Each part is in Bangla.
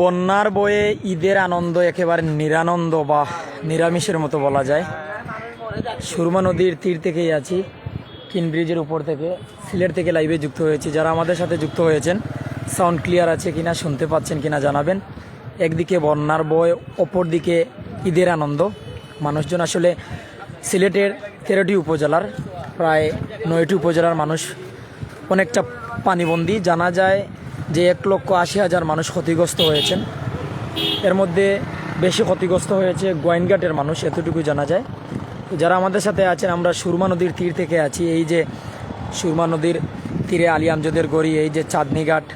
বন্যার বয়ে ঈদের আনন্দ একেবারে নিরানন্দ বা নিরামিষের মতো বলা যায়। সুরমা নদীর তীর থেকেই আছি কিন ব্রিজের উপর থেকে, সিলেট থেকে লাইভে যুক্ত হয়েছি। যারা আমাদের সাথে যুক্ত হয়েছেন সাউন্ড ক্লিয়ার আছে কিনা, শুনতে পাচ্ছেন কিনা জানাবেন। একদিকে বন্যার বয় অপর দিকে ঈদের আনন্দ। মানুষজন আসলে সিলেটের তেরোটি উপজেলার, প্রায় নয়টি উপজেলার মানুষ অনেকটা পানিবন্দি। জানা যায় যে এক লক্ষ আশি হাজার মানুষ ক্ষতিগ্রস্ত হয়েছেন। এর মধ্যে বেশি ক্ষতিগ্রস্ত হয়েছে গোয়েনঘাটের মানুষ এতটুকু জানা যায়। যারা আমাদের সাথে আছেন, আমরা সুরমা নদীর তীর থেকে আছি। এই যে সুরমা নদীর তীরে আলী আমজদের গড়ি, এই যে চাঁদনি ঘাট,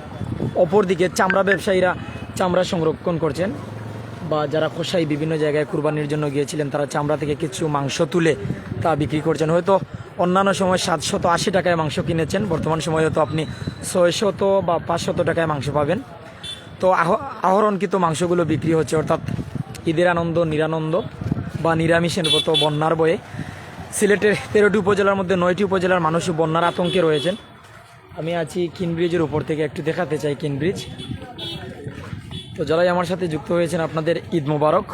অপরদিকে চামড়া ব্যবসায়ীরা চামড়া সংরক্ষণ করছেন বা যারা কষাই বিভিন্ন জায়গায় কুরবানির জন্য গিয়েছিলেন, তারা চামড়া থেকে কিছু মাংস তুলে তা বিক্রি করছেন। হয়তো অন্যান্য সময় সাতশত আশি টাকায় মাংস কিনেছেন। বর্তমান সময়ে হয়তো আপনি ছয়শত বা পাঁচশত টাকায় মাংস পাবেন। তো আহ- আহরণকৃত মাংসগুলো বিক্রি হচ্ছে, অর্থাৎ ঈদের আনন্দ, নিরানন্দ বা নিরামিষের মতো বন্যার বয়ে। সিলেটের তেরোটি উপজেলার মধ্যে নয়টি উপজেলার মানুষ বন্যার আতঙ্কে রয়েছেন। আমি আছি কিনব্রিজের উপর থেকে একটু দেখাতে চাই কিনব্রিজ। তো যারাই আমার সাথে যুক্ত হয়েছেন, আপনাদের ঈদ মোবারক।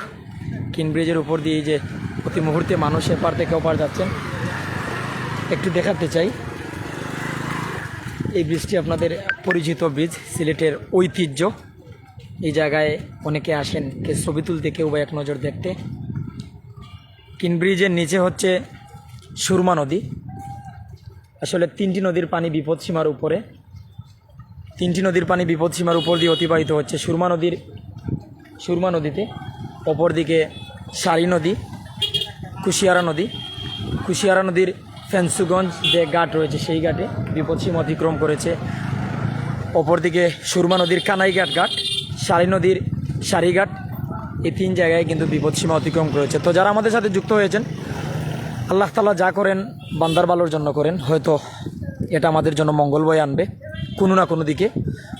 কিনব্রিজের উপর দিয়ে যে প্রতি মুহূর্তে মানুষ এপার থেকে ওপার যাচ্ছেন। একটু দেখাতে চাই। এই ব্রিজটি আপনাদের পরিচিত ব্রিজ, সিলেটের ঐতিহ্য। এই জায়গায় অনেকে আসেন কে ছবি তুলতে, কেউ বা এক নজর দেখতে। কিন ব্রিজের নিচে হচ্ছে সুরমা নদী। আসলে তিনটি নদীর পানি বিপদসীমার উপরে। তিনটি নদীর পানি বিপদসীমার উপর দিয়ে অতিবাহিত হচ্ছে সুরমা নদীর, সুরমা নদীতে। অপরদিকে সারি নদী, কুশিয়ারা নদী। কুশিয়ারা নদীর ফেন্সুগঞ্জ যে ঘাট রয়েছে, সেই ঘাটে বিপদসীমা অতিক্রম করেছে। অপরদিকে সুরমা নদীর কানাইঘাট ঘাট সারি নদীর সারিঘাট এই তিন জায়গায় কিন্তু বিপদসীমা অতিক্রম করেছে। তো যারা আমাদের সাথে যুক্ত হয়েছেন, আল্লাহ তালা যা করেন, বান্দার বালোর জন্য করেন। হয়তো এটা আমাদের জন্য মঙ্গল বয়ে আনবে। কোনো না কোনো দিকে,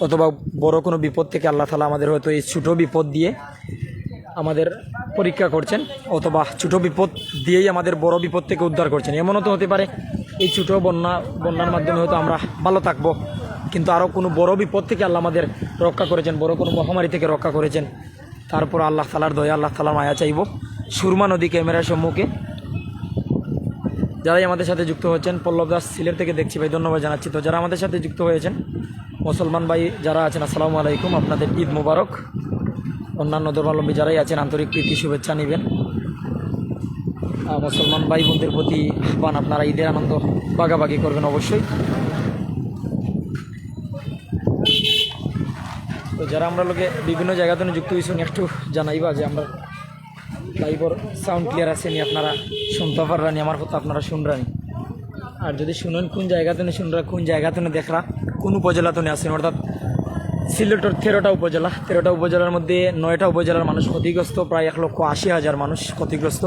অথবা বড় কোনো বিপদ থেকে আল্লাহ তালা আমাদের হয়তো এই ছোটো বিপদ দিয়ে আমাদের পরীক্ষা করছেন অথবা ছোটো বিপদ দিয়েই আমাদের বড় বিপদ থেকে উদ্ধার করছেন। এমনও তো হতে পারে এই ছোটো বন্যা, বন্যার মাধ্যমে হয়তো আমরা ভালো থাকব। কিন্তু আরও কোনো বড় বিপদ থেকে আল্লাহ আমাদের রক্ষা করেছেন, বড় কোনো মহামারী থেকে রক্ষা করেছেন। তারপর আল্লাহ তালার দয়া, আল্লাহ তালার মায়া চাইব। সুরমা নদী ক্যামেরার সম্মুখে। যারাই আমাদের সাথে যুক্ত হয়েছেন, পল্লব দাস সিলেট থেকে দেখছি ভাই, ধন্যবাদ জানাচ্ছি। তো যারা আমাদের সাথে যুক্ত হয়েছেন, মুসলমান ভাই যারা আছেন, আসসালামু আলাইকুম। আপনাদের ঈদ মুবারক। অন্যান্য ধর্মাবলম্বী যারাই আছেন, আন্তরিক প্রীতি, শুভেচ্ছা নেবেন। মুসলমান ভাই বোনদের প্রতি আহ্বান, আপনারা ঈদের আনন্দ ভাগাভাগি করবেন অবশ্যই। তো যারা আমরা লোকে বিভিন্ন জায়গাতে যুক্ত হয়েছেন একটু জানাইবা যে আমরা লাইভর সাউন্ড ক্লিয়ার আছে নি, আপনারা শুনতে পাররানি, আমার কথা আপনারা শুনরানি। আর যদি শুনেন কোন জায়গাতে, শুনরা কোন জায়গাতে দেখরা কোন উপজেলাতে আছেন, অর্থাৎ সিলেটের তেরোটা উপজেলা। তেরোটা উপজেলার মধ্যে নয়টা উপজেলার মানুষ ক্ষতিগ্রস্ত, প্রায় এক লক্ষ আশি হাজার মানুষ ক্ষতিগ্রস্ত।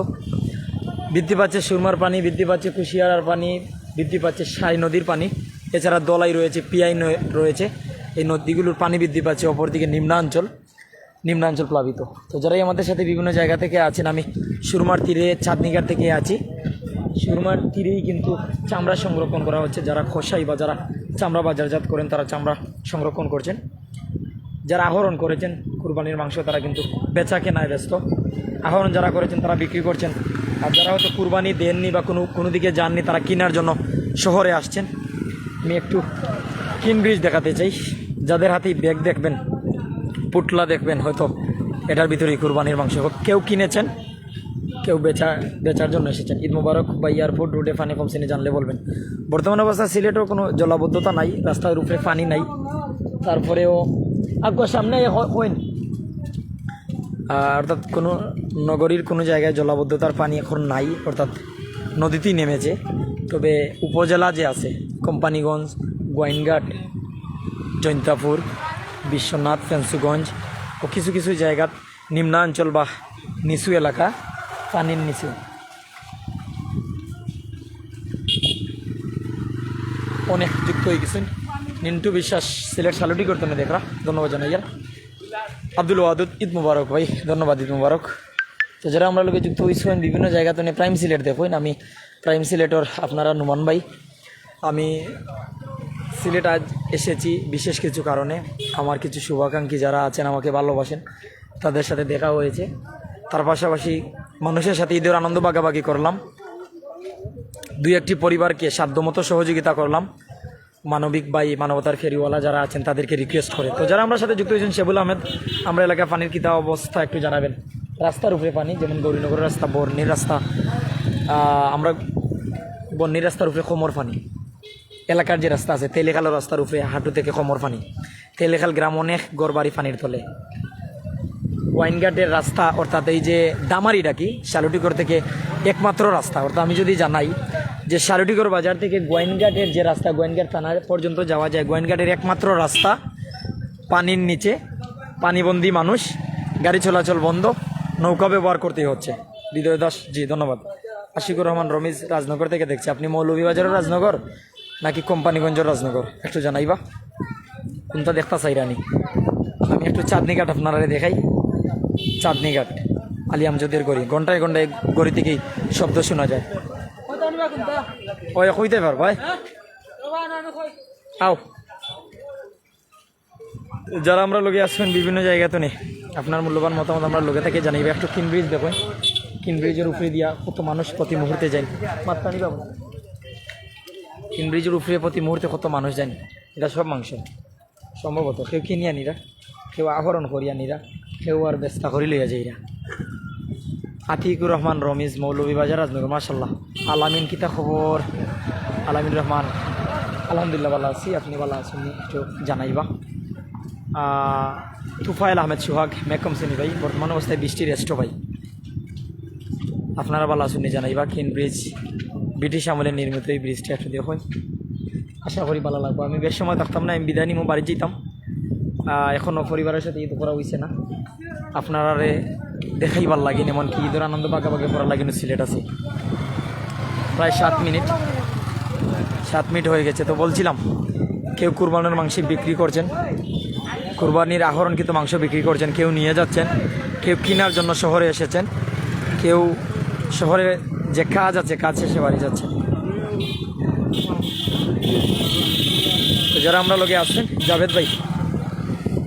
বৃদ্ধি পাচ্ছে সুরমার পানি, বৃদ্ধি পাচ্ছে কুশিয়ারার পানি, বৃদ্ধি পাচ্ছে সাই নদীর পানি। এছাড়া দলাই রয়েছে পিআই রয়েছে। এই নদীগুলোর পানি বৃদ্ধি পাচ্ছে অপরদিকে নিম্নাঞ্চল নিম্নাঞ্চল প্লাবিত। তো যারাই আমাদের সাথে বিভিন্ন জায়গা থেকে আছেন, আমি সুরমার তীরে চাঁদনিঘাট থেকে আছি। সুরমার তীরেই কিন্তু চামড়া সংরক্ষণ করা হচ্ছে। যারা খসাই বা যারা চামড়া বাজারজাত করেন, তারা চামড়া সংরক্ষণ করছেন। যারা আহরণ করেছেন কুরবানির মাংস, তারা কিন্তু বেচা কেনায় ব্যস্ত। আহরণ যারা করেছেন, তারা বিক্রি করছেন। আর যারা হয়তো কুরবানি দেননি বা কোনো কোনো দিকে যাননি, তারা কেনার জন্য শহরে আসছেন। আমি একটু কিন ব্রিজ দেখাতে চাই। যাদের হাতেই ব্যাগ দেখবেন, পুটলা দেখবেন, হয়তো এটার ভিতরেই কুরবানির মাংস কেউ কিনেছেন, কেউ বেচা বেচার জন্য এসেছেন। ঈদ মুবারক বা এয়ারপোর্ট রুটে পানি কমছেনি জানলে বলবেন। বর্তমান অবস্থা সিলেটেও কোনো জলাবদ্ধতা নাই রাস্তার উপরে পানি নাই। তারপরেও আগ্য সামনে হইন অর্থাৎ কোনো নগরীর কোনো জায়গায় জলাবদ্ধতার পানি এখন নাই, অর্থাৎ নদীতেই নেমেছে। তবে উপজেলা যে আছে, কোম্পানিগঞ্জ গোয়াইনঘাট জৈন্তাপুর, বিশ্বনাথ, ফেন্সুগঞ্জ ও কিছু কিছু জায়গাত নিম্নাঞ্চল বা নিচু এলাকা পানির নিচু। অনেক যুক্ত হয়ে গেছেন। নিন্টু বিশ্বাস সিলেট সালুটি করতে না দেখরা। ধন্যবাদ জানাই আর আব্দুল ওয়াদুদ, ঈদ মুবারক ভাই। ধন্যবাদ, ঈদ মুবারক। তো যারা আমরা লোকে যুক্ত হয়েছেন বিভিন্ন জায়গাতে প্রাইম সিলেট দেখুন আমি প্রাইম সিলেটর আপনারা নুমান ভাই। আমি সিলেট আজ এসেছি বিশেষ কিছু কারণে। আমার কিছু শুভাকাঙ্ক্ষী যারা আছেন, আমাকে ভালোবাসেন, তাদের সাথে দেখা হয়েছে। তার পাশাপাশি মানুষের সাথে ঈদের আনন্দ ভাগাভাগি করলাম। দুই একটি পরিবারকে সাধ্যমতো সহযোগিতা করলাম। মানবিক বা এই মানবতার ফেরিওয়ালা যারা আছেন, তাদেরকে রিকোয়েস্ট করে। তো যারা আমরা সাথে যুক্ত হয়েছেন শেবুল আহমেদ, আমরা এলাকায় পানির কিতা অবস্থা একটু জানাবেন। রাস্তার উপরে পানি, যেমন গৌরীনগরের রাস্তা, বর্ণির রাস্তা আমরা বন্যের রাস্তার উপরে কোমর পানি। এলাকার যে রাস্তা আছে, তেলেখালো রাস্তার উপরে হাঁটু থেকে কোমর পানি। তেলেখাল গ্রাম অনেক গড়বাড়ি পানির তলে। ওয়াইনঘাটের রাস্তা, অর্থাৎ এই যে দামারিটা কি শালুটিগড় থেকে একমাত্র রাস্তা। অর্থাৎ আমি যদি জানাই যে শালুটিগড় বাজার থেকে গোয়াইনঘাটের যে রাস্তা গোয়াইনঘাট থানা পর্যন্ত যাওয়া যায় গোয়াইনঘাটের একমাত্র রাস্তা পানির নিচে, পানিবন্দী মানুষ, গাড়ি চলাচল বন্ধ, নৌকা ব্যবহার করতেই হচ্ছে। হৃদয় দাস জি, ধন্যবাদ। আশিকুর রহমান রমিজ, রাজনগর থেকে দেখছি। আপনি মৌলভীবাজারের রাজনগর নাকি কোম্পানিগঞ্জের রাজনগর? একটু জানাইবা। কোনটা দেখতা চাই রানি আমি একটু চাঁদনি ঘাট আপনারা দেখাই। চাঁদনি ঘাট আলী আমজদের গড়ি। ঘন্টায় ঘন্টায় গড়ি থেকেই শব্দ শোনা যায়। ওই কইতে পার ভাই আও। যারা আমরা লোকে আসবেন বিভিন্ন জায়গাতে নেই আপনার মূল্যবান মতামত আমরা লোকে থেকে জানাইবে একটু কিন ব্রিজ দেখুন। কিন ব্রিজের উপরে দিয়া কত মানুষ প্রতি মুহূর্তে যায়। মাত্রানি পাবো। কিন ব্রিজের উপরে প্রতি মুহূর্তে কত মানুষ যায়। এটা সব মাংস সম্ভবত কেউ কিনিয়া নিরা, কেউ আহরণ করিয়া নিরা। কেউ আর ব্যস্তা করি লইয়া যাইরা আতিকুর রহমান, রমিজ মৌলভীবাজার রাজনগর মাসাল্লাহ আলামিন, কিতা খবর? আলামিন রহমান, আলহামদুলিল্লাহ ভালো আছি, আপনি ভালো আছেন? একটু জানাইবা। তুফাইল আহমেদ সুহাগ, মেকম সিনি ভাই, বর্তমান অবস্থায় বৃষ্টি রেস্ট ভাই। আপনারা ভালো আছেন জানাইবা কিন ব্রিজ ব্রিটিশ আমলে নির্মিত এই ব্রিজটা একটু দেখুন। আশা করি ভালো লাগবে। আমি বেশ সময় থাকতাম না, আমি বিদায় নিমো, বাড়ি যেতাম এখনও পরিবারের সাথে ঈদ করা হয়েছে না। আপনারারে দেখাই ভালো লাগে এমনকি ঈদের আনন্দ বাগাবাগি করা লাগে সিলেট আছে। প্রায় সাত মিনিট সাত মিনিট হয়ে গেছে। তো বলছিলাম, কেউ কুরবানের মাংস বিক্রি করছেন, কুরবানির আহরণকৃত মাংস বিক্রি করছেন, কেউ নিয়ে যাচ্ছেন, কেউ কেনার জন্য শহরে এসেছেন, কেউ শহরে যে কাজ আছে, কাজ শেষে বাড়ি যাচ্ছেন। তো যারা আমরা লোকে আসছেন, জাভেদ ভাই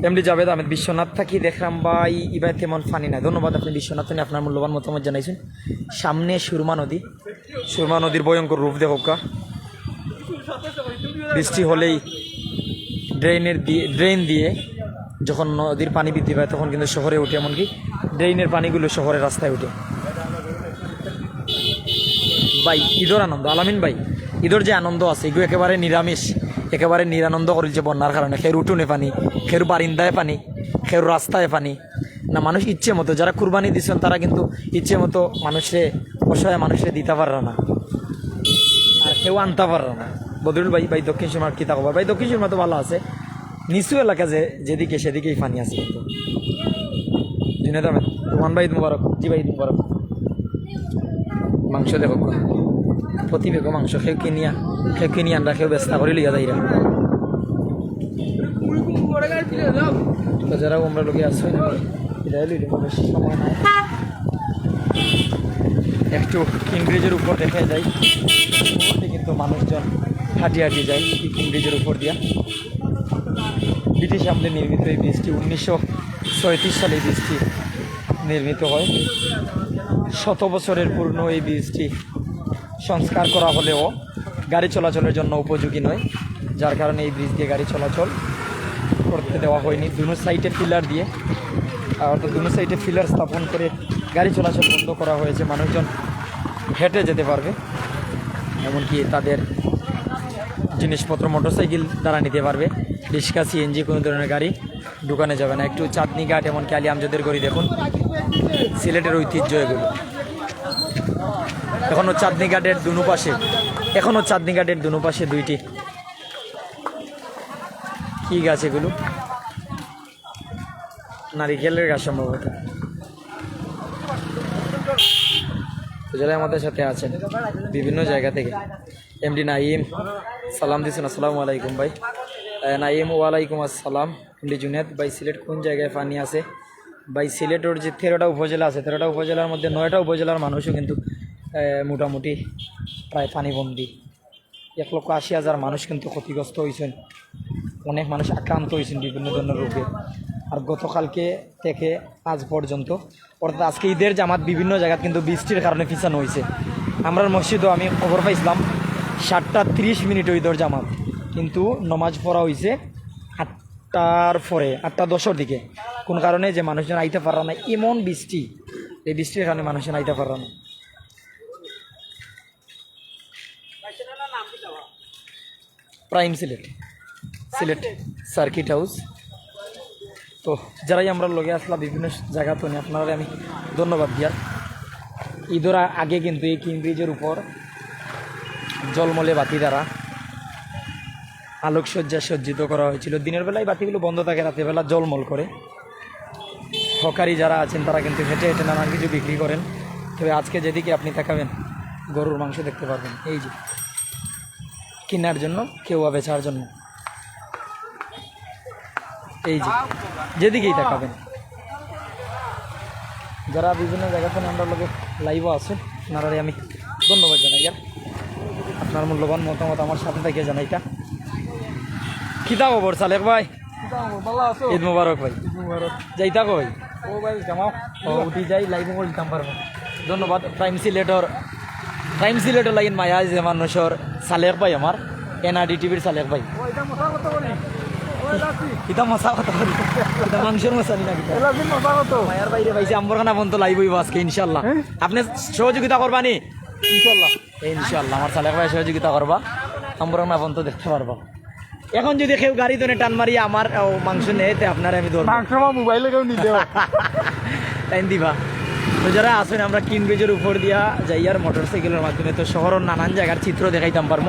এমডি জাভেদ আহমেদ, বিশ্বনাথ থাকি, দেখলাম ভাই ইবাই তেমন ফানি নাই ধন্যবাদ আপনি বিশ্বনাথ থাকি আপনার মূল্যবান মতামত জানাইছেন। সামনে সুরমা নদী। সুরমা নদীর ভয়ঙ্কর রূপ দেখোকা বৃষ্টি হলেই ড্রেনের দিয়ে ড্রেন দিয়ে যখন নদীর পানি বৃদ্ধি পায়, তখন কিন্তু শহরে ওঠে এমনকি ড্রেনের পানিগুলো শহরের রাস্তায় ওঠে। ভাই, ঈদর আনন্দ, আলামিন ভাই, ঈদর যে আনন্দ আছে, এগুলো একেবারে নিরামিষ। একেবারে নিরানন্দ করেছে বন্যার কারণে। খের উঠোনে পানি, খের বারিন্দায় পানি, খের রাস্তায় পানি। না, মানুষ ইচ্ছে মতো, যারা কুরবানি দিচ্ছেন তারা কিন্তু ইচ্ছে মতো মানুষে, অসহায় মানুষে দিতে পারে না। আর কেউ আনতে পারে না। বদরুল ভাই ভাই দক্ষিণ সীমার কী থাকব ভাই, দক্ষিণ সীমা তো ভালো আছে। নিচু এলাকা যে, যেদিকে, সেদিকেই পানি আছে কিন্তু। জুনেদ আহমেদ রোমান ভাই মুবারক। জি ভাই মুবারক। মাংস দেখো। প্রতি বেগো মাংস খেয়ে কিনিয়া খেয়ে কিনিয়া আনরা খেয়ে ব্যস্ত করে লিয়া যাইরা তো আমরা লোকে সময় নাই। একটু ইংরেজের উপর দেখা যায়। কিন্তু মানুষজন হাঁটি হাঁটি যায় ইংরেজের উপর দিয়া। ব্রিটিশ আমলে নির্মিত এই ব্রিজটি উনিশশো ছয়ত্রিশ সালে এই ব্রিজটি নির্মিত হয়। শত বছরের পূর্ণ এই ব্রিজটি সংস্কার করা হলেও গাড়ি চলাচলের জন্য উপযোগী নয়। যার কারণে এই ব্রিজ দিয়ে গাড়ি চলাচল করতে দেওয়া হয়নি। দুনো সাইডে পিলার দিয়ে অর্থাৎ দুনো সাইডে পিলার স্থাপন করে গাড়ি চলাচল বন্ধ করা হয়েছে। মানুষজন হেঁটে যেতে পারবে, এমনকি তাদের জিনিসপত্র মোটরসাইকেল দ্বারা নিতে পারবে। রিক্সা সিএনজি কোনো ধরনের গাড়ি দোকানে যাবে না। একটু চাঁদনি ঘাট এমনকি আলী আমজদের গড়ি দেখুন। সিলেটের ঐতিহ্য এগুলো। এখনও চাঁদনি ঘাটের দুনো পাশে এখনও চাঁদনি ঘাটের দুনো পাশে দুইটি। কি গাছ এগুলো? নারিকেলের গাছ সম্ভবত। যারা আমাদের সাথে আছেন বিভিন্ন জায়গা থেকে। এমডি নাইম সালাম দিচ্ছেন আসসালামু আলাইকুম ভাই। নাইম ওয়ালাইকুম আসসালাম। এমডি জুনেদ, ভাই সিলেট কোন জায়গায় পানি আছে? ভাই সিলেটের যে তেরোটা উপজেলা আছে, তেরোটা উপজেলার মধ্যে নয়টা উপজেলার মানুষও কিন্তু মোটামুটি প্রায় পানিবন্দি। এক লক্ষ আশি হাজার মানুষ কিন্তু ক্ষতিগ্রস্ত হয়েছেন অনেক মানুষ আক্রান্ত হয়েছেন বিভিন্ন ধরনের রোগে। আর গতকালকে থেকে আজ পর্যন্ত, অর্থাৎ আজকে ঈদের জামাত বিভিন্ন জায়গায় কিন্তু বৃষ্টির কারণে পিছানো হয়েছে আমরা মসজিদও আমি খবর পাইছিলাম, সাতটা তিরিশ মিনিট ঈদের জামাত। কিন্তু নমাজ পড়া হয়েছে আটটার পরে, আটটা দশের দিকে। কোন কারণে যে মানুষজন আইতে পারা না, এমন বৃষ্টি। এই বৃষ্টির কারণে মানুষজন আইতে পারা না। Prime Sylhet Sylhet circuit house তো যারাই আমরা লগে আসলাম বিভিন্ন জায়গা তো আপনারা আমি ধন্যবাদ দিয়ার। ঈদের আগে কিন্তু এই কিং ব্রিজের উপর জলমলে বাতি দ্বারা আলোকসজ্জা সজ্জিত করা হয়েছিল। দিনের বেলায় বাতিগুলো বন্ধ থাকে, রাতের বেলা জলমল করে। হকারি যারা আছেন, তারা কিন্তু হেঁটে হেঁটে নানান কিছু বিক্রি করেন। তবে আজকে যেদিকে আপনি তাকাবেন, গরুর মাংস দেখতে পারবেন। এই যে। কেনার জন্য কেউ বা বেচার জন্য। এই যে যেদিকেই তাকাবেন। যারা বিভিন্ন জায়গাতে থেকে আমরা লোকে লাইভও আছে আপনারাই আমি ধন্যবাদ জানাই। আর আপনার মূল্যবান মতামত আমার সাথে থেকে জানাইটা কিতা খবর সালেক ভাই? ঈদ মুবারক ভাই। যাইতা কই? ও ভাই জামাও। ও উঠি যাই লাইভ বলতাম পারব। ধন্যবাদ প্রাইম সিলেটর প্রাইম সিলেটর লাইন মায়া যে মানুষের সালেক ভাই আমার এনআরডি টিভির সালেক ভাই। এটা মশা কথা বলি কিতা। মাংসের মশা নি না কত মায়ার বাইরে পাইছে আম্বরখানা বন্ধ লাইভ আজকে ইনশাল্লাহ? আপনি সহযোগিতা করবানি ইনশাআল্লাহ। ইনশাল্লাহ আমার সালেক ভাই সহযোগিতা করবা আম্বরখানা বন্ধ দেখতে পারবা এখন যদি কেউ গাড়ি ধরে টান মারিয়ে আমার মাংস নেয় আপনার আমি ধরবো মাংস মোবাইলে কেউ নিতে টাইম দিবা। তো যারা আসেন আমরা কিন ব্রিজের উপর দিয়া যাই আর মোটর সাইকেলের মাধ্যমে তো শহরের নানান জায়গার চিত্র দেখাইতাম পারব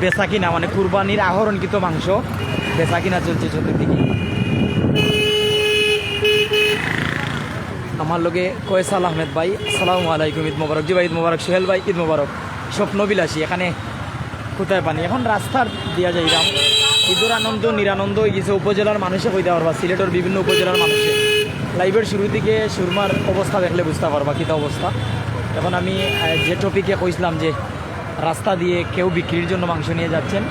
বেচা কিনা মানে কুরবানির আহরণকৃত মাংস বেচা কিনা চলছে চতুর্দিকে। আমার লগে কয়েসাল আহমেদ ভাই, আসসালামু আলাইকুম, ঈদ মোবারক। জি ভাই, ঈদ মোবারক। সোহেল ভাই, ঈদ মোবারক। স্বপ্নবিলাসী, এখানে কোথায় পানি? এখন রাস্তার দিয়া যাইলাম ঈদুর আনন্দ, নিরানন্দ হয়ে গেছে উপজেলার মানুষে কইতে পারবা, সিলেটের বিভিন্ন উপজেলার মানুষে। লাইভের শুরু থেকে সুরমার অবস্থা দেখলে বুঝতে পারবা কিতা অবস্থা। এখন আমি যে টপিকে কইছিলাম যে রাস্তা দিয়ে কেউ বিক্রির জন্য মাংস নিয়ে যাচ্ছেন,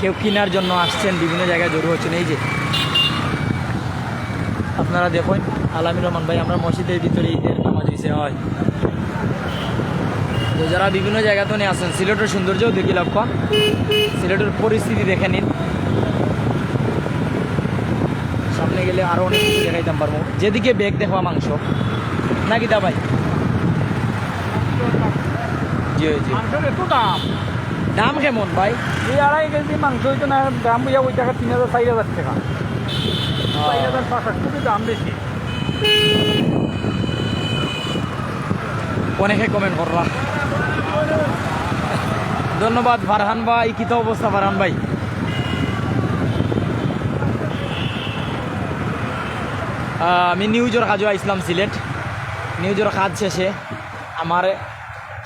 কেউ কেনার জন্য আসছেন, বিভিন্ন জায়গায় জড়ো হচ্ছেন, এই যে। আপনারা দেখুন আলামির রহমান ভাই, আমরা মসজিদের ভিতরে ঈদের নামাজ দিছে হয়। তো যারা বিভিন্ন জায়গাতে নিয়ে আসেন, সিলেটের সৌন্দর্যও দেখি লক্ষ্য। সিলেটের পরিস্থিতি দেখে নিন। সামনে গেলে আরও অনেক কিছু দেখাইতাম পারব। যেদিকে বেগ দেখবা মাংস। নাকি দা ভাই? জি জি। দাম। দাম কেমন ভাই? এই আড়াই কেজি মাংস হইতো না দাম ইয়া ওই টাকা তিন হাজার চার হাজার টাকা। চার হাজার পাঁচ হাজার খুবই দাম বেশি। অনেকে কমেন্ট করলা। ধন্যবাদ ফারহান ভাই কি তো অবস্থা ফারহান ভাই? আমি নিউজের কাজও আইসলাম সিলেট। নিউজের কাজ শেষে আমার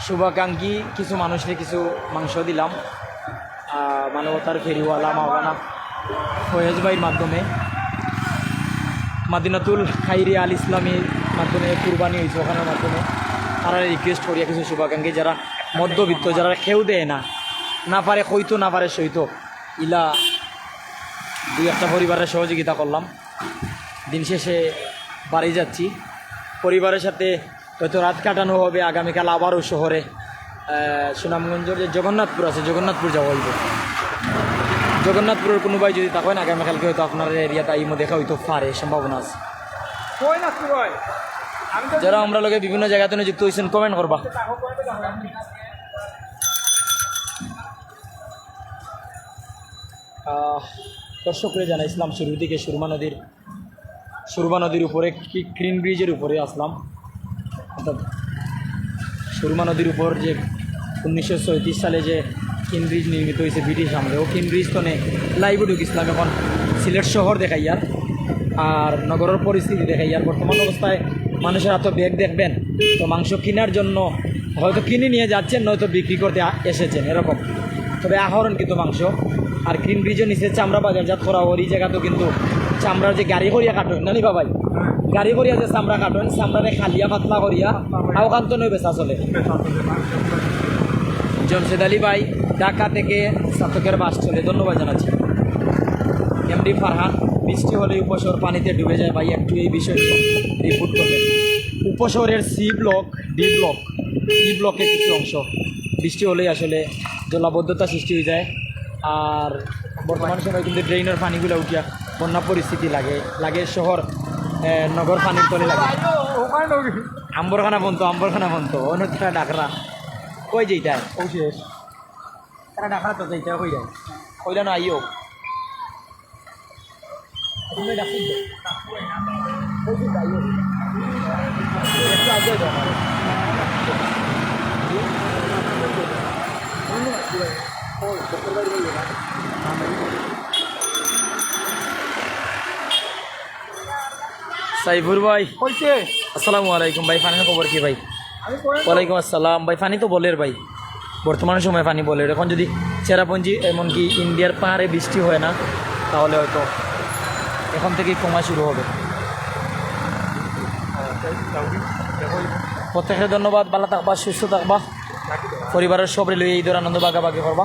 শুভাকাঙ্ক্ষী কিছু মানুষকে কিছু মাংস দিলাম। মানবতার ফেরিওয়ালা মাওলানা ফয়েজ ভাইয়ের মাধ্যমে। মাদিনাতুল খাইরি আল ইসলামীর মাধ্যমে কুরবানি হয়েছে ওখানের মাধ্যমে। তারা রিকোয়েস্ট করিয়া কিছু শুভাকাঙ্ক্ষী, যারা মধ্যবিত্ত, যারা কেউ দেয় না না পারে হইতো না পারে সইতো, ইলা দুই একটা পরিবারের সহযোগিতা করলাম। দিন শেষে বাড়ি যাচ্ছি। পরিবারের সাথে হয়তো রাত কাটানো হবে আগামীকাল আবারও শহরে সুনামগঞ্জের যে জগন্নাথপুর আছে জগন্নাথপুর যাওয়া হইব। জগন্নাথপুরের কোনো ভাই যদি থাকেন আগামীকালকে হয়তো আপনার এরিয়াতে ইমো দেখা হইতো পারে সম্ভাবনা আছে। যারা আমরা লোকে বিভিন্ন জায়গাতে যুক্ত হয়েছেন কমেন্ট করবা। দর্শকরে জানাইছিলাম শুরু থেকে সুরমা নদীর সুরমা নদীর উপরে, কি- গ্রিন ব্রিজের উপরে আসলাম। অর্থাৎ সুরমা নদীর উপর যে উনিশশো সালে যে কিন ব্রিজ নির্মিত হয়েছে ব্রিটিশ আমলে, ও কিন ব্রিজ তো নেই। লাইভে ঢুকিছিলাম এখন সিলেট শহর দেখাইয়ার, আর নগরের পরিস্থিতি দেখাইয়ার বর্তমান অবস্থায় মানুষের এত ব্যাগ দেখবেন, তো মাংস কেনার জন্য হয়তো কিনে নিয়ে যাচ্ছেন, নয়তো বিক্রি করতে এসেছেন, এরকম। তবে আহরণ কিন্তু মাংস। আর গ্রিন ব্রিজের নিচে চামড়া বাজারজাত করা ওর এই জায়গাতেও কিন্তু চামড়ার যে গাড়ি করিয়া কাটুন নানি বাবাই? গাড়ি করিয়া যে চামড়া কাটুন চামড়ারে খালিয়া পাতলা করিয়া আওকান্ত নই বেচা চলে। জমশেদ আলী ভাই, ঢাকা থেকে স্নাতকের বাস চলে। ধন্যবাদ জানাচ্ছি। এমডি ফারহান, বৃষ্টি হলে উপশহর পানিতে ডুবে যায়। ভাই, একটু এই বিষয়টি রিপোর্ট করবেন। উপশহরের C block D block C ব্লকের কিছু অংশ। বৃষ্টি হলেই আসলে জলাবদ্ধতা সৃষ্টি হয়ে যায়। আর বর্তমান সময় কিন্তু ড্রেনের পানিগুলো উঠিয়া বন্যা পরিস্থিতি লাগে। লাগে শহর নগর পানির তলে লাগে। আম্বরখানা বন্ত আম্বরখানা বন্ত অন্যটা ডাকরা। কই যেটা ও শেষ তারা ডাকরা তো যেটা কই যায়। কইলা না আইও। তুমি তো। কই সাইফুর ভাই হয়েছে আসসালামু আলাইকুম। ভাই ফানির খবর কি ভাই? ওয়ালাইকুম আসসালাম। ভাই ফানি তো বলের ভাই। বর্তমান সময় পানি বলের। এখন যদি চেরাপুঞ্জি এমনকি ইন্ডিয়ার পাহাড়ে বৃষ্টি হয় না তাহলে হয়তো এখন থেকেই কমা শুরু হবে। প্রত্যেকের ধন্যবাদ। ভালো থাকবা সুস্থ থাকবা। পরিবারের সবরে লইয়ে ঈদের আনন্দ বাগাবাগি করবা।